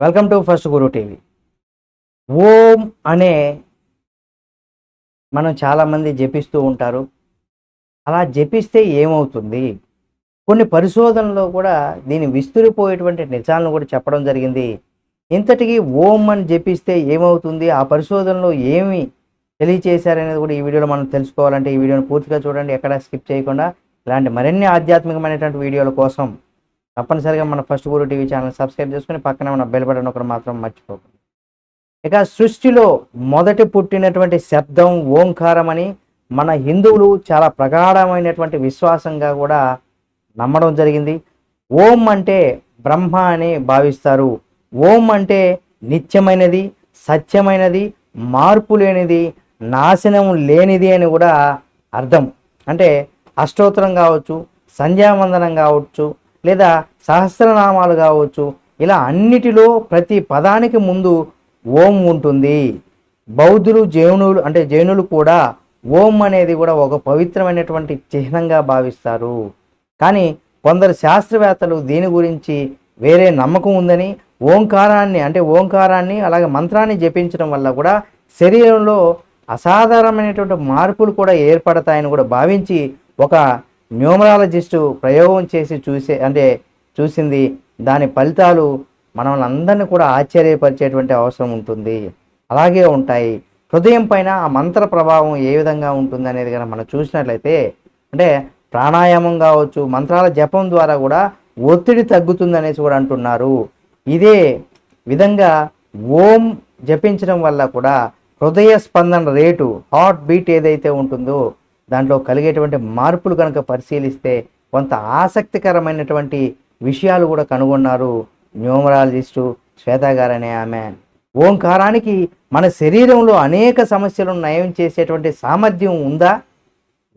Welcome to first Guru TV. Om అనే మనం చాలామంది జపిస్తూ ఉంటారు. అలా జపిస్తే ఏమవుతుంది? కొన్ని పరిశోధనలో కూడా దీని విస్తురిపోయేటువంటి నిజాలను కూడా చెప్పడం జరిగింది. ఇంతటికీ ఓం అని జపిస్తే ఏమవుతుంది? ఆ పరిశోధనలో ఏమి తెలియచేశారనేది కూడా ఈ వీడియోలో మనం తెలుసుకోవాలంటే ఈ వీడియోని పూర్తిగా చూడండి ఎక్కడ స్కిప్ చేయకుండా. ఇలాంటి మరిన్ని ఆధ్యాత్మికమైనటువంటి వీడియోల కోసం తప్పనిసరిగా మన first Guru TV channel subscribe చేసుకుని పక్కన ఉన్న బెల్ బటన్ ఒకటి మాత్రం మర్చిపోకండి ఇక సృష్టిలో మొదటి పుట్టినటువంటి శబ్దం ఓంకారం అని మన హిందువులు చాలా ప్రగాఢమైనటువంటి విశ్వాసంగా కూడా నమ్మడం జరిగింది. ఓం అంటే బ్రహ్మ అని భావిస్తారు. ఓం అంటే నిత్యమైనది సత్యమైనది మార్పు లేనిది నాశనం లేనిది అని కూడా అర్థం. అంటే అష్టోత్తరం కావచ్చు సంధ్యావందనం కావచ్చు లేదా సహస్రనామాలు కావచ్చు ఇలా అన్నిటిలో ప్రతి పదానికి ముందు ఓం ఉంటుంది. బౌద్ధులు జైనులు అంటే జైనులు కూడా ఓం అనేది కూడా ఒక పవిత్రమైనటువంటి చిహ్నంగా భావిస్తారు. కానీ కొందరు శాస్త్రవేత్తలు దీని గురించి వేరే నమ్మకం ఉందని ఓంకారాన్ని అంటే ఓంకారాన్ని అలాగే మంత్రాన్ని జపించడం వల్ల కూడా శరీరంలో అసాధారణమైనటువంటి మార్పులు కూడా ఏర్పడతాయని కూడా భావించి ఒక న్యూమరాలజిస్టు ప్రయోగం చేసి చూసే అంటే చూసింది దాని ఫలితాలు మనల్ని అందరినీ కూడా ఆశ్చర్యపరిచేటువంటి అవసరం ఉంటుంది. అలాగే ఉంటాయి. హృదయం పైన ఆ మంత్ర ప్రభావం ఏ విధంగా ఉంటుంది అనేది కనుక మనం చూసినట్లయితే అంటే ప్రాణాయామం కావచ్చు మంత్రాల జపం ద్వారా కూడా ఒత్తిడి తగ్గుతుంది అనేసి కూడా అంటున్నారు. ఇదే విధంగా ఓం జపించడం వల్ల కూడా హృదయ స్పందన రేటు హార్ట్ బీట్ ఏదైతే ఉంటుందో దాంట్లో కలిగేటువంటి మార్పులు కనుక పరిశీలిస్తే కొంత ఆసక్తికరమైనటువంటి విషయాలు కూడా కనుగొన్నారు న్యూమరాలజిస్టు శ్వేత గారనే ఆమె. ఓంకారానికి మన శరీరంలో అనేక సమస్యలను నయం చేసేటువంటి సామర్థ్యం ఉందా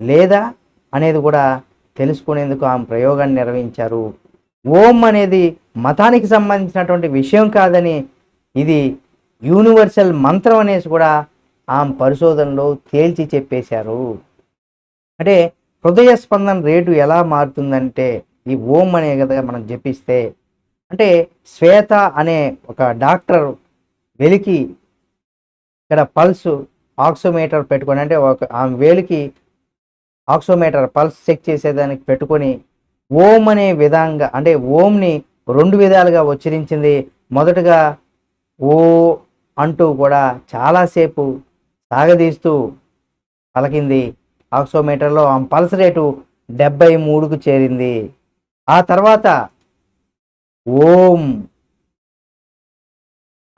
లేదా అనేది కూడా తెలుసుకునేందుకు ఆమె ప్రయోగాన్ని నిర్వహించారు. ఓం అనేది మతానికి సంబంధించినటువంటి విషయం కాదని ఇది యూనివర్సల్ మంత్రం అనేసి కూడా ఆమె పరిశోధనలో తేల్చి చెప్పేశారు. అంటే హృదయ స్పందన రేటు ఎలా మారుతుందంటే ఈ ఓం అనే కదా మనం జపిస్తే అంటే శ్వేత అనే ఒక డాక్టర్ వెలికి ఇక్కడ పల్స్ ఆక్సోమీటర్ పెట్టుకొని అంటే ఒక ఆమె వేలికి ఆక్సోమీటర్ పల్స్ చెక్ చేసేదానికి పెట్టుకొని ఓం అనే విధంగా అంటే ఓంని రెండు విధాలుగా ఉచ్చరించింది. మొదటగా ఓ అంటూ కూడా చాలాసేపు సాగదీస్తూ పలికింది. ఆక్సోమీటర్లో ఆమె పల్స్ రేటు డెబ్బై మూడుకు చేరింది. ఆ తర్వాత ఓం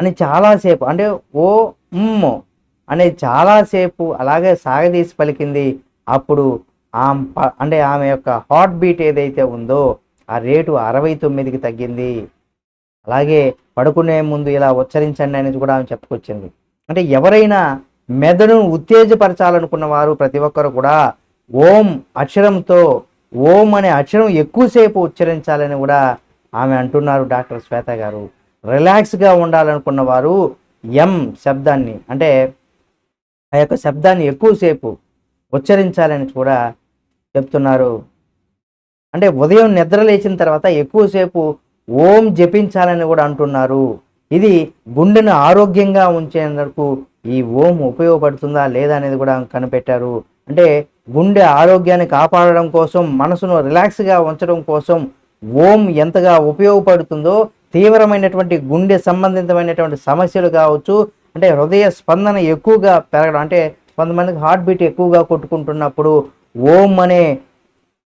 అని చాలాసేపు అంటే ఓ ఉమ్ అనే చాలాసేపు అలాగే సాగదీసి పలికింది. అప్పుడు ఆమె ప- అంటే ఆమె యొక్క హార్ట్ బీట్ ఏదైతే ఉందో ఆ రేటు అరవై తొమ్మిదికి తగ్గింది. అలాగే పడుకునే ముందు ఇలా ఉచ్చరించండి అనేది కూడా ఆమె చెప్పుకొచ్చింది. అంటే ఎవరైనా మెదడును ఉత్తేజపరచాలనుకున్న వారు ప్రతి ఒక్కరు కూడా ఓం అక్షరంతో ఓం అనే అక్షరం ఎక్కువసేపు ఉచ్చరించాలని కూడా ఆమె అంటున్నారు డాక్టర్ శ్వేత గారు. రిలాక్స్గా ఉండాలనుకున్న వారు ఎం శబ్దాన్ని అంటే ఆ యొక్క శబ్దాన్ని ఎక్కువసేపు ఉచ్చరించాలని కూడా చెప్తున్నారు. అంటే ఉదయం నిద్ర లేచిన తర్వాత ఎక్కువసేపు ఓం జపించాలని కూడా అంటున్నారు. ఇది గుండెను ఆరోగ్యంగా ఉంచేందుకు ఈ ఓం ఉపయోగపడుతుందా లేదా అనేది కూడా కనిపెట్టారు. అంటే గుండె ఆరోగ్యాన్ని కాపాడడం కోసం మనసును రిలాక్స్గా ఉంచడం కోసం ఓం ఎంతగా ఉపయోగపడుతుందో తీవ్రమైనటువంటి గుండె సంబంధితమైనటువంటి సమస్యలు కావచ్చు అంటే హృదయ స్పందన ఎక్కువగా పెరగడం అంటే కొంతమందికి హార్ట్ బీట్ ఎక్కువగా కొట్టుకుంటున్నప్పుడు ఓం అనే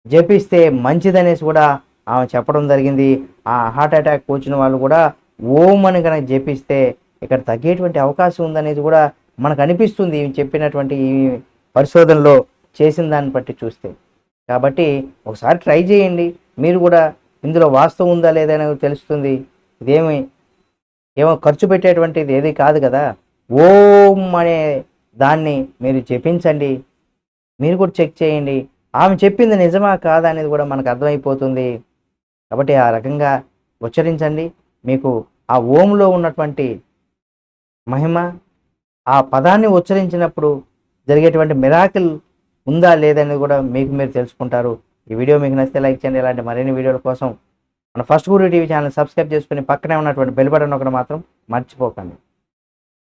జపిస్తే మంచిదనేసి కూడా ఆమె చెప్పడం జరిగింది. ఆ హార్ట్ అటాక్ వచ్చిన వాళ్ళు కూడా ఓం అని కనుక జపిస్తే ఇక్కడ తగ్గేటువంటి అవకాశం ఉందనేది కూడా మనకు అనిపిస్తుంది ఈమె చెప్పినటువంటి ఈ పరిశోధనలో చేసిన దాన్ని బట్టి చూస్తే. కాబట్టి ఒకసారి ట్రై చేయండి. మీరు కూడా ఇందులో వాస్తవం ఉందా లేదా అనేది తెలుస్తుంది. ఇదేమి ఏమో ఖర్చు పెట్టేటువంటిది ఏది కాదు కదా. ఓం అనే దాన్ని మీరు జపించండి. మీరు కూడా చెక్ చేయండి. ఆమె చెప్పింది నిజమా కాదా అనేది కూడా మనకు అర్థమైపోతుంది. కాబట్టి ఆ రకంగా ఉచ్చరించండి. మీకు ఆ ఓంలో ఉన్నటువంటి మహిమ ఆ పదాన్ని ఉచ్చరించినప్పుడు జరిగేటువంటి మిరాకిల్ ఉందా లేదనేది కూడా మీకు మీరు తెలుసుకుంటారు. ఈ వీడియో మీకు నచ్చితే లైక్ చేయండి. ఇలాంటి మరిన్ని వీడియోల కోసం మన first Guru TV channel subscribe చేసుకుని పక్కనే ఉన్నటువంటి బెల్ బటన్ ఒకటి మాత్రం మర్చిపోకండి.